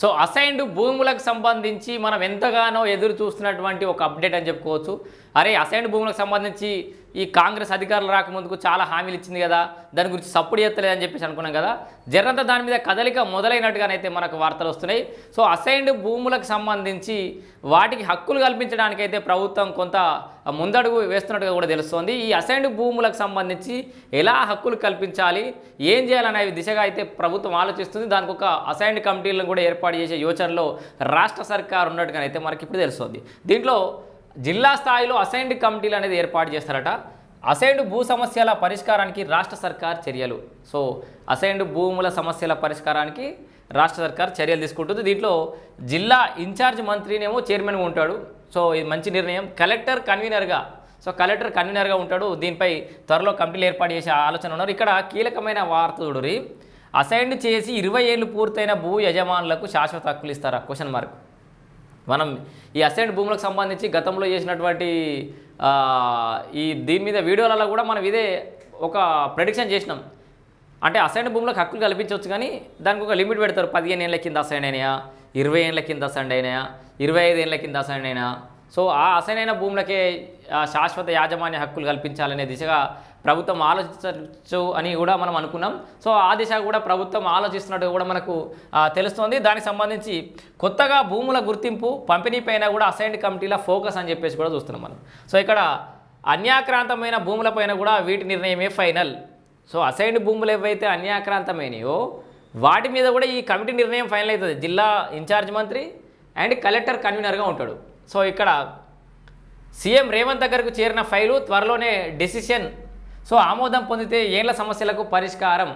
So assigned భూములకు సంబంధించి మనం ఎంతగానో ఎదురు చూస్తున్నటువంటి ఒక అప్డేట్ అని చెప్పుకోవచ్చు. అరే అసైన్డ్ భూములకు సంబంధించి ఈ కాంగ్రెస్ అధికారులు రాకముందుకు చాలా హామీలు ఇచ్చింది కదా దాని గురించి సప్పుడు చేస్తలేదని చెప్పేసి అనుకున్నాం కదా. జరంత దాని మీద కదలిక మొదలైనట్టుగానైతే మనకు వార్తలు వస్తున్నాయి. సో అసైన్డ్ భూములకు సంబంధించి వాటికి హక్కులు కల్పించడానికైతే ప్రభుత్వం కొంత ముందడుగు వేస్తున్నట్టుగా కూడా తెలుస్తోంది. ఈ అసైన్డ్ భూములకు సంబంధించి ఎలా హక్కులు కల్పించాలి ఏం చేయాలనే దిశగా అయితే ప్రభుత్వం ఆలోచిస్తుంది. దానికి ఒక అసైన్డ్ కమిటీలను కూడా ఏర్పాటు చేసే యోచనలో రాష్ట్ర సర్కార్ ఉన్నట్టుగానైతే మనకి ఇప్పుడు తెలుస్తుంది. దీంట్లో జిల్లా స్థాయిలో అసైన్డ్ కమిటీలు అనేది ఏర్పాటు చేస్తారట. అసైన్డ్ భూ సమస్యల పరిష్కారానికి రాష్ట్ర సర్కార్ చర్యలు. సో అసైన్డ్ భూముల సమస్యల పరిష్కారానికి రాష్ట్ర సర్కార్ చర్యలు తీసుకుంటుంది. దీంట్లో జిల్లా ఇన్ఛార్జ్ మంత్రినేమో చైర్మన్గా ఉంటాడు. సో ఇది మంచి నిర్ణయం కలెక్టర్ కన్వీనర్గా సో కలెక్టర్ కన్వీనర్గా ఉంటాడు. దీనిపై త్వరలో కమిటీలు ఏర్పాటు చేసే ఆలోచన ఉన్నారు. ఇక్కడ కీలకమైన వార్త చూడరి అసైన్డ్ చేసి ఇరవై ఏళ్ళు పూర్తయిన భూ యజమానులకు శాశ్వత హక్కులు ఇస్తారా? క్వశ్చన్ మార్క్ మనం ఈ అసెంట్ భూములకు సంబంధించి గతంలో చేసినటువంటి ఈ దీని మీద వీడియోలలో కూడా మనం ఇదే ఒక ప్రెడిక్షన్ చేసినాం. అంటే అసైన్ భూములకు హక్కులు కల్పించవచ్చు కానీ దానికి ఒక లిమిట్ పెడతారు. పదిహేను ఏళ్ళ కింద అసైన్ అయినాయా? ఇరవై ఏళ్ళ కింద అసైన్ అయినాయా? ఇరవై ఐదు ఏళ్ళ కింద అసైన్ అయినా సో ఆ అసైన్ అయిన భూములకే శాశ్వత యాజమాన్య హక్కులు కల్పించాలనే దిశగా ప్రభుత్వం ఆలోచించవచ్చు అని కూడా మనం అనుకున్నాం. సో ఆ దిశ కూడా ప్రభుత్వం ఆలోచిస్తున్నట్టు కూడా మనకు తెలుస్తుంది. దానికి సంబంధించి కొత్తగా భూముల గుర్తింపు పంపిణీ పైన కూడా అసైన్డ్ కమిటీల ఫోకస్ అని చెప్పేసి కూడా చూస్తున్నాం మనం. సో ఇక్కడ అన్యాక్రాంతమైన భూములపైన కూడా వీటి నిర్ణయమే ఫైనల్. సో అసైన్డ్ భూములు ఏవైతే అన్యాక్రాంతమైనయో వాటి మీద కూడా ఈ కమిటీ నిర్ణయం ఫైనల్ అవుతుంది. జిల్లా ఇన్ఛార్జ్ మంత్రి అండ్ కలెక్టర్ కన్వీనర్గా ఉంటాడు. సో ఇక్కడ సీఎం రేవంత్ దగ్గరకు చేరిన ఫైలు త్వరలోనే డెసిషన్ సో ఆమోదం పొందితే ఏళ్ళ సమస్యలకు పరిష్కారం.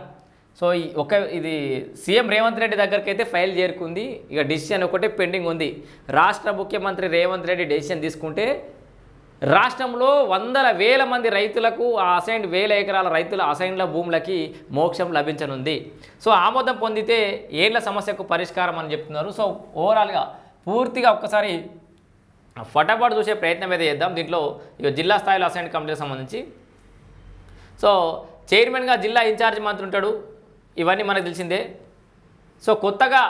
సో ఈ ఒక ఇది సీఎం రేవంత్ రెడ్డి దగ్గరికి అయితే ఫైల్ చేరుకుంది. ఇక డెసిషన్ ఒకటే పెండింగ్ ఉంది. రాష్ట్ర ముఖ్యమంత్రి రేవంత్ రెడ్డి డెసిషన్ తీసుకుంటే రాష్ట్రంలో వందల వేల మంది రైతులకు ఆ అసైన్ వేల ఎకరాల రైతుల అసైన్ల భూములకి మోక్షం లభించనుంది. సో ఆమోదం పొందితే ఏళ్ళ సమస్యకు పరిష్కారం అని చెప్తున్నారు. సో ఓవరాల్గా పూర్తిగా ఒక్కసారి ఫటాఫట్ చూసే ప్రయత్నం అయితే చేద్దాం. దీంట్లో ఇక జిల్లా స్థాయిలో అసైన్ కమిటీకి సంబంధించి సో చైర్మన్గా జిల్లా ఇన్ఛార్జ్ మంత్రి ఉంటాడు. ఇవన్నీ మనకు తెలిసిందే. సో కొత్తగా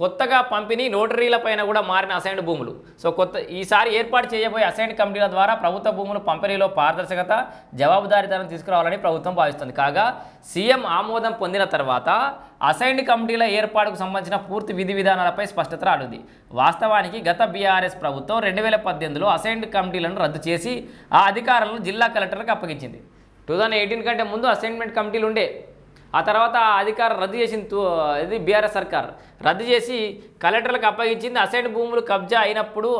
కొత్తగా పంపిణీ నోటరీల పైన కూడా మారిన అసైన్డ్ భూములు. సో కొత్త ఈసారి ఏర్పాటు చేయబోయే అసైన్డ్ కమిటీల ద్వారా ప్రభుత్వ భూములు పంపిణీలో పారదర్శకత జవాబుదారీతనం తీసుకురావాలని ప్రభుత్వం భావిస్తుంది. కాగా సీఎం ఆమోదం పొందిన తర్వాత అసైన్డ్ కమిటీల ఏర్పాటుకు సంబంధించిన పూర్తి విధి విధానాలపై స్పష్టత రానుంది. వాస్తవానికి గత బీఆర్ఎస్ ప్రభుత్వం రెండు వేల పద్దెనిమిదిలో అసైన్డ్ కమిటీలను రద్దు చేసి ఆ అధికారులను జిల్లా కలెక్టర్లకు అప్పగించింది. టూ థౌజండ్ ఎయిటీన్ కంటే ముందు అసైన్మెంట్ కమిటీలు ఉండే. ఆ తర్వాత ఆ అధికారం రద్దు చేసిన ఇది బీఆర్ఎస్ సర్కార్. రద్దు చేసి కలెక్టర్లకు అప్పగించింది అసైన్ భూములు కబ్జా అయినప్పుడు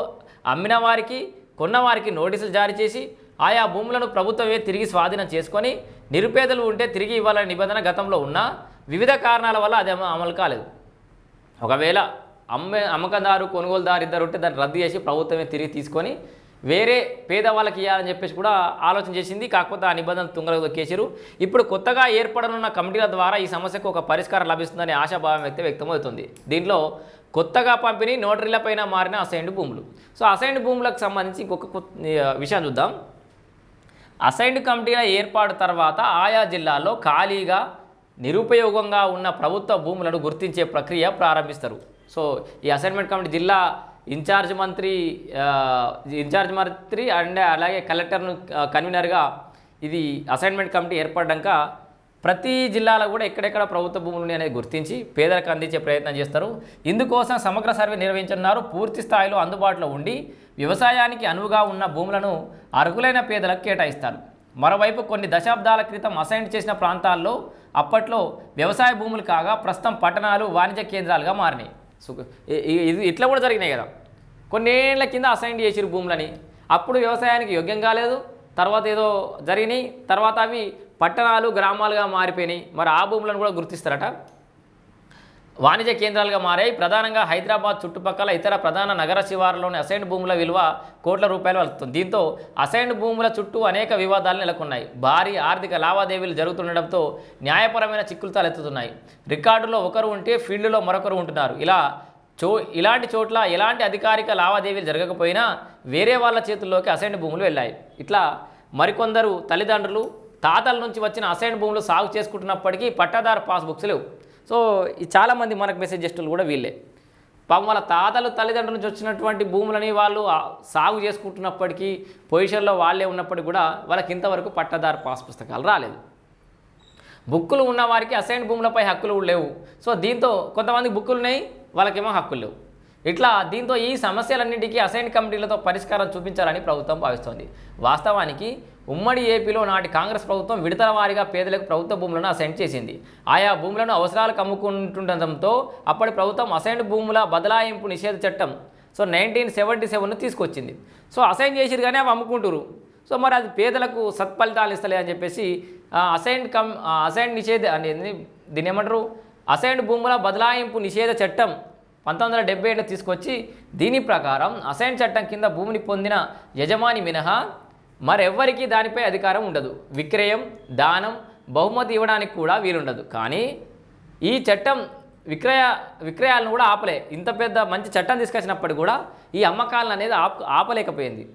అమ్మిన వారికి కొన్నవారికి నోటీసులు జారీ చేసి ఆయా భూములను ప్రభుత్వమే తిరిగి స్వాధీనం చేసుకొని నిరుపేదలు ఉంటే తిరిగి ఇవ్వాలనే నిబంధన గతంలో ఉన్నా వివిధ కారణాల వల్ల అది అమలు కాలేదు. ఒకవేళ అమ్మే అమ్మకందారు కొనుగోలుదారు ఇద్దరు ఉంటే దాన్ని రద్దు చేసి ప్రభుత్వమే తిరిగి తీసుకొని వేరే పేదవాళ్ళకి ఇవ్వాలని చెప్పేసి కూడా ఆలోచన చేసింది. కాకపోతే ఆ నిబంధన తుంగలకు దొక్కేసారు ఇప్పుడు కొత్తగా ఏర్పడనున్న కమిటీల ద్వారా ఈ సమస్యకు ఒక పరిష్కారం లభిస్తుందని ఆశాభావం వ్యక్తి వ్యక్తమవుతుంది. దీంట్లో కొత్తగా పంపిణీ నోటరీలపైన మారిన అసైన్డ్ భూములు. సో అసైన్డ్ భూములకు సంబంధించి ఇంకొక విషయం చూద్దాం. అసైన్డ్ కమిటీల ఏర్పాటు తర్వాత ఆయా జిల్లాల్లో ఖాళీగా నిరుపయోగంగా ఉన్న ప్రభుత్వ భూములను గుర్తించే ప్రక్రియ ప్రారంభిస్తారు. సో ఈ అసైన్మెంట్ కమిటీ జిల్లా ఇన్ఛార్జ్ మంత్రి ఇన్ఛార్జ్ మంత్రి అండ్ అలాగే కలెక్టర్ను కన్వీనర్గా ఇది అసైన్మెంట్ కమిటీ ఏర్పడ్డాక ప్రతి జిల్లాలో కూడా ఎక్కడెక్కడ ప్రభుత్వ భూములు ఉన్నాయి అనేది గుర్తించి పేదలకు అందించే ప్రయత్నం చేస్తారు. ఇందుకోసం సమగ్ర సర్వే నిర్వహించనున్నారు. పూర్తి స్థాయిలో అందుబాటులో ఉండి వ్యవసాయానికి అనువుగా ఉన్న భూములను అర్హులైన పేదలకు కేటాయిస్తారు. మరోవైపు కొన్ని దశాబ్దాల క్రితం అసైన్ చేసిన ప్రాంతాల్లో అప్పట్లో వ్యవసాయ భూములు కాగా ప్రస్తుతం పట్టణాలు వాణిజ్య కేంద్రాలుగా మారినాయి. ఇది ఇట్లా కూడా జరిగినాయి కదా. కొన్నేళ్ళ కింద అసైన్ చేసిరు భూములని. అప్పుడు వ్యవసాయానికి యోగ్యం కాలేదు. తర్వాత ఏదో జరిగినాయి. తర్వాత అవి పట్టణాలు గ్రామాలుగా మారిపోయినాయి. మరి ఆ భూములను కూడా గుర్తిస్తారట. వాణిజ్య కేంద్రాలుగా మారాయి ప్రధానంగా హైదరాబాద్ చుట్టుపక్కల ఇతర ప్రధాన నగర శివారులోని అసైన్ భూముల విలువ కోట్ల రూపాయలు వస్తుంది. దీంతో అసైన్ భూముల చుట్టూ అనేక వివాదాలు నెలకొన్నాయి. భారీ ఆర్థిక లావాదేవీలు జరుగుతుండడంతో న్యాయపరమైన చిక్కులు తలెత్తుతున్నాయి రికార్డులో ఒకరు ఉంటే ఫీల్డ్లో మరొకరు ఉంటున్నారు. ఇలా చో ఇలాంటి చోట్ల ఎలాంటి అధికారిక లావాదేవీలు జరగకపోయినా వేరే వాళ్ళ చేతుల్లోకి అసైన్ భూములు వెళ్ళాయి. ఇట్లా మరికొందరు తల్లిదండ్రులు తాతల నుంచి వచ్చిన అసైన్ భూములు సాగు చేసుకుంటున్నప్పటికీ పట్టాదారు పాస్బుక్స్ లేవు. సో ఈ చాలామంది మనకు మెసేజ్ చేస్తులు కూడా వీళ్ళే. పాపం వాళ్ళ తాతలు తల్లిదండ్రుల నుంచి వచ్చినటువంటి భూములని వాళ్ళు సాగు చేసుకుంటున్నప్పటికీ పొజిషన్లో వాళ్ళే ఉన్నప్పటికీ కూడా వాళ్ళకి ఇంతవరకు పట్టదారు పాస్ పుస్తకాలు రాలేదు. బుక్కులు ఉన్న వారికి అసైన్ భూములపై హక్కులు లేవు. సో దీంతో కొంతమంది బుక్కులు ఉన్నాయి వాళ్ళకేమో హక్కులు లేవు. ఇట్లా దీంతో ఈ సమస్యలన్నింటికీ అసైన్ కమిటీలతో పరిష్కారం చూపించాలని ప్రభుత్వం భావిస్తోంది. వాస్తవానికి ఉమ్మడి ఏపీలో నాటి కాంగ్రెస్ ప్రభుత్వం విడతల వారీగా పేదలకు ప్రభుత్వ భూములను అసైన్ చేసింది. ఆయా భూములను అవసరాలకు అమ్ముకుంటుండటంతో అప్పటి ప్రభుత్వం అసైన్ భూముల బదలాయింపు నిషేధ చట్టం సో నైన్టీన్ సెవెంటీ సెవెన్ తీసుకొచ్చింది. సో అసైన్ చేసిరు కానీ అవి అమ్ముకుంటురు సో మరి అది పేదలకు సత్ఫలితాలు ఇస్తలే అని చెప్పేసి అసైన్ కమ్ అసైన్ నిషేధ అనేది దీని ఏమంటారు? అసైన్ భూముల బదలాయింపు నిషేధ చట్టం పంతొమ్మిది వందల డెబ్బై ఏడులో తీసుకొచ్చి దీని ప్రకారం అసైన్ చట్టం కింద భూమిని పొందిన యజమాని మినహా మరెవ్వరికీ దానిపై అధికారం ఉండదు. విక్రయం దానం బహుమతి ఇవ్వడానికి కూడా వీలుండదు. కానీ ఈ చట్టం విక్రయ విక్రయాలను కూడా ఆపలే. ఇంత పెద్ద మంచి చట్టం తీసుకొచ్చినప్పటికీ కూడా ఈ అమ్మకాలను అనేది ఆప ఆపలేకపోయింది.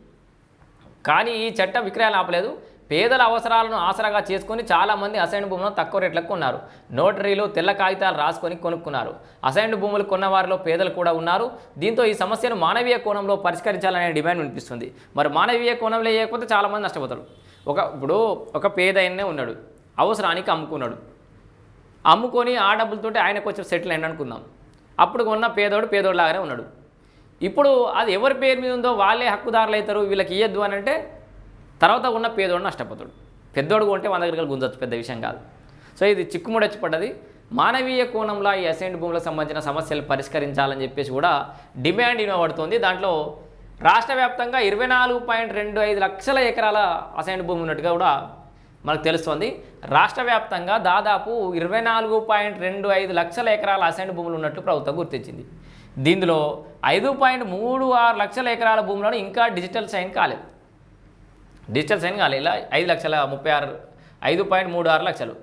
కానీ ఈ చట్టం విక్రయాలు ఆపలేదు. పేదల అవసరాలను ఆసరాగా చేసుకొని చాలామంది అసైన్ భూములను తక్కువ రేట్లకు కొన్నారు. నోటరీలు తెల్ల కాగితాలు రాసుకొని కొనుక్కున్నారు. అసైన్ భూములు కొన్న వారిలో పేదలు కూడా ఉన్నారు. దీంతో ఈ సమస్యను మానవీయ కోణంలో పరిష్కరించాలనే డిమాండ్ వినిపిస్తుంది. మరి మానవీయ కోణంలో వేయకపోతే చాలామంది నష్టపోతారు. ఒక ఇప్పుడు ఒక పేదయన్నే ఉన్నాడు. అవసరానికి అమ్ముకున్నాడు. అమ్ముకొని ఆ డబ్బులతోటి ఆయన కొంచెం సెటిల్ అయ్యండి అనుకుందాం. అప్పుడు కొన్న పేదోడు పేదోడు లాగానే ఉన్నాడు. ఇప్పుడు అది ఎవరి పేరు మీద ఉందో వాళ్ళే హక్కుదారులు అవుతారు వీళ్ళకి ఇయ్యద్దు అని అంటే తర్వాత ఉన్న పేదోడు నష్టపోతాడు. పెద్దోడు కొంటే మన దగ్గరికి గుంజొచ్చు పెద్ద విషయం కాదు. సో ఇది చిక్కుముడొచ్చి పడ్డది. మానవీయ కోణంలో ఈ అసైన్ భూములకు సంబంధించిన సమస్యలు పరిష్కరించాలని చెప్పేసి కూడా డిమాండ్ ఇవ్వబడుతుంది దాంట్లో రాష్ట్ర వ్యాప్తంగా ఇరవై నాలుగు పాయింట్ రెండు ఐదు లక్షల ఎకరాల అసైన్ భూమి ఉన్నట్టుగా కూడా మనకు తెలుస్తుంది. రాష్ట్ర వ్యాప్తంగా దాదాపు ఇరవై నాలుగు పాయింట్ రెండు ఐదు లక్షల ఎకరాల అసైన్ భూములు ఉన్నట్టు ప్రభుత్వం గుర్తించింది. దీనిలో ఐదు పాయింట్ మూడు ఆరు లక్షల ఎకరాల భూములను ఇంకా డిజిటల్ సైన్ కాలేదు. డిజిటల్ సైన్ కాలేదు ఇలా ఐదు లక్షల ముప్పై ఆరు ఐదు పాయింట్ మూడు ఆరు లక్షలు.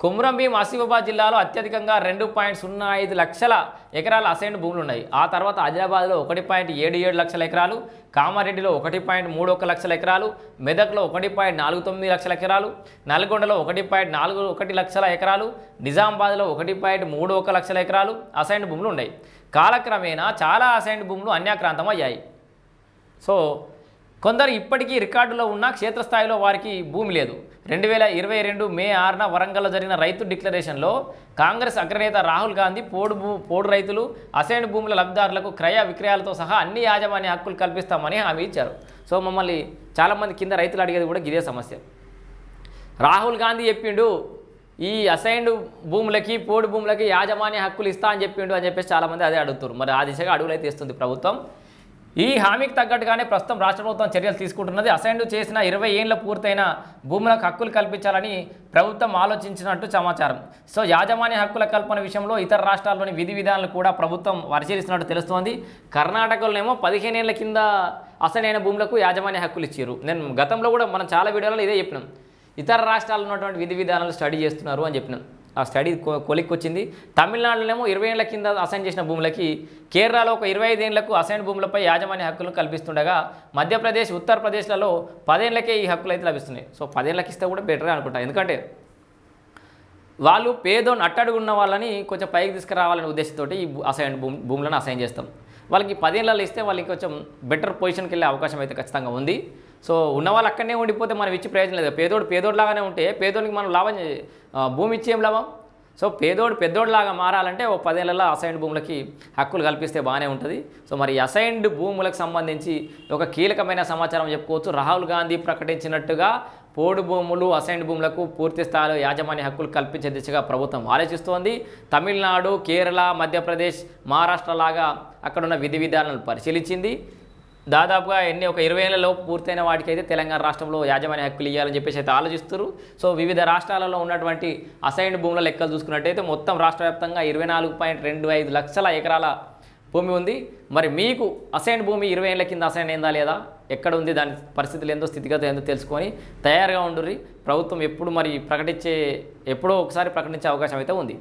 కుమ్రంభీం ఆసిఫాబాద్ జిల్లాలో అత్యధికంగా రెండు పాయింట్ సున్నా ఐదు లక్షల ఎకరాల అసైన్ భూములు ఉన్నాయి. ఆ తర్వాత ఆదిలాబాద్లో ఒకటి పాయింట్ ఏడు ఏడు లక్షల ఎకరాలు కామారెడ్డిలో ఒకటి పాయింట్ మూడు ఒక లక్షల ఎకరాలు మెదక్లో ఒకటి పాయింట్ నాలుగు తొమ్మిది లక్షల ఎకరాలు నల్గొండలో ఒకటి పాయింట్ నాలుగు ఒకటి లక్షల ఎకరాలు నిజామాబాద్లో ఒకటి పాయింట్ మూడు ఒక లక్షల ఎకరాలు అసైన్ భూములు ఉన్నాయి. కాలక్రమేణా చాలా అసైన్ భూములు అన్యాక్రాంతం అయ్యాయి. సో కొందరు ఇప్పటికీ రికార్డులో ఉన్న క్షేత్రస్థాయిలో వారికి భూమి లేదు. రెండు వేల ఇరవై రెండు మే ఆరున వరంగల్లో జరిగిన రైతు డిక్లరేషన్లో కాంగ్రెస్ అగ్రనేత రాహుల్ గాంధీ పోడు భూ పోడు రైతులు అసైన్ భూముల లబ్ధిదారులకు క్రయ విక్రయాలతో సహా అన్ని యాజమాన్య హక్కులు కల్పిస్తామని హామీ ఇచ్చారు. సో మమ్మల్ని చాలామంది కింద రైతులు అడిగేది కూడా ఇదే సమస్య. రాహుల్ గాంధీ చెప్పిండు ఈ అసైన్డ్ భూములకి పోడు భూములకి యాజమాన్య హక్కులు ఇస్తా అని చెప్పిండు అని చెప్పేసి చాలామంది అదే అడుగుతారు మరి ఆ దిశగా అడుగులైతే ఇస్తుంది ప్రభుత్వం. ఈ హామీకి తగ్గట్టుగానే ప్రస్తుతం రాష్ట్ర ప్రభుత్వం చర్యలు తీసుకుంటున్నది. అసైన్డ్ చేసిన ఇరవై ఏళ్ళ పూర్తయిన భూములకు హక్కులు కల్పించాలని ప్రభుత్వం ఆలోచించినట్టు సమాచారం. సో యాజమాన్య హక్కుల కల్పన విషయంలో ఇతర రాష్ట్రాల్లోని విధి విధానాలు కూడా ప్రభుత్వం పరిశీలిస్తున్నట్టు తెలుస్తోంది. కర్ణాటకలోనేమో పదిహేను ఏళ్ళ కింద అసలైన భూములకు యాజమాన్య హక్కులు ఇచ్చారు. నేను గతంలో కూడా మనం చాలా వీడియోలలో ఇదే చెప్పినాం. ఇతర రాష్ట్రాల్లో ఉన్నటువంటి విధి విధానాలు స్టడీ చేస్తున్నారు అని చెప్పినాం. ఆ స్టడీ కొ- కొలిక్కి వచ్చింది తమిళనాడులోనేమో ఇరవై ఏళ్ళ కింద అసైన్ చేసిన భూములకి కేరళలో ఒక ఇరవై ఐదేళ్ళకు అసైన్ భూములపై యాజమాన్య హక్కులను కల్పిస్తుండగా మధ్యప్రదేశ్ ఉత్తరప్రదేశ్లలో పదేళ్ళకే ఈ హక్కులు అయితే లభిస్తున్నాయి. సో పదేళ్ళకి ఇస్తే కూడా బెటరే అనుకుంటా. ఎందుకంటే వాళ్ళు పేదోని అట్టడుగున్న వాళ్ళని కొంచెం పైకి తీసుకురావాలనే ఉద్దేశంతో ఈ అసైన్ భూమి భూములను అసైన్ చేస్తాం. వాళ్ళకి పదేళ్ళలో ఇస్తే వాళ్ళకి కొంచెం బెటర్ పొజిషన్కి వెళ్ళే అవకాశం అయితే ఖచ్చితంగా ఉంది. సో ఉన్న వాళ్ళు అక్కడనే ఉండిపోతే మనం ఇచ్చి ప్రయోజనం లేదు. పేదోడు పేదోడులాగానే ఉంటే పేదోడికి మనం లాభం భూమి ఇచ్చి ఏం లాభం? సో పేదోడు పెద్దోడులాగా మారాలంటే ఓ పదేళ్ళలో అసైన్డ్ భూములకి హక్కులు కల్పిస్తే బాగానే ఉంటుంది. సో మరి అసైన్డ్ భూములకు సంబంధించి ఒక కీలకమైన సమాచారం చెప్పుకోవచ్చు. రాహుల్ గాంధీ ప్రకటించినట్టుగా పోడు భూములు అసైన్డ్ భూములకు పూర్తి స్థాయిలో యాజమాన్య హక్కులు కల్పించే దిశగా ప్రభుత్వం ఆలోచిస్తోంది. తమిళనాడు కేరళ మధ్యప్రదేశ్ మహారాష్ట్ర లాగా అక్కడున్న విధి విధానాలను పరిశీలించింది. దాదాపుగా ఎన్ని ఒక ఇరవై ఏళ్ళలో పూర్తయిన వాటికైతే తెలంగాణ రాష్ట్రంలో యాజమాన్య హక్కులు ఇవ్వాలని చెప్పేసి అయితే ఆలోచిస్తారు సో వివిధ రాష్ట్రాలలో ఉన్నటువంటి అసైన్డ్ భూముల లెక్కలు చూసుకున్నట్టయితే మొత్తం రాష్ట్ర వ్యాప్తంగా ఇరవై నాలుగు పాయింట్ రెండు ఐదు లక్షల ఎకరాల భూమి ఉంది. మరి మీకు అసైన్ భూమి ఇరవై ఏళ్ళ కింద అసైన్ అయిందా లేదా? ఎక్కడ ఉంది? దాని పరిస్థితులు ఏందో స్థితిగత ఏందో తెలుసుకొని తయారుగా ఉండుర్రి. ప్రభుత్వం ఎప్పుడు మరి ప్రకటించే ఎప్పుడో ఒకసారి ప్రకటించే అవకాశం అయితే ఉంది.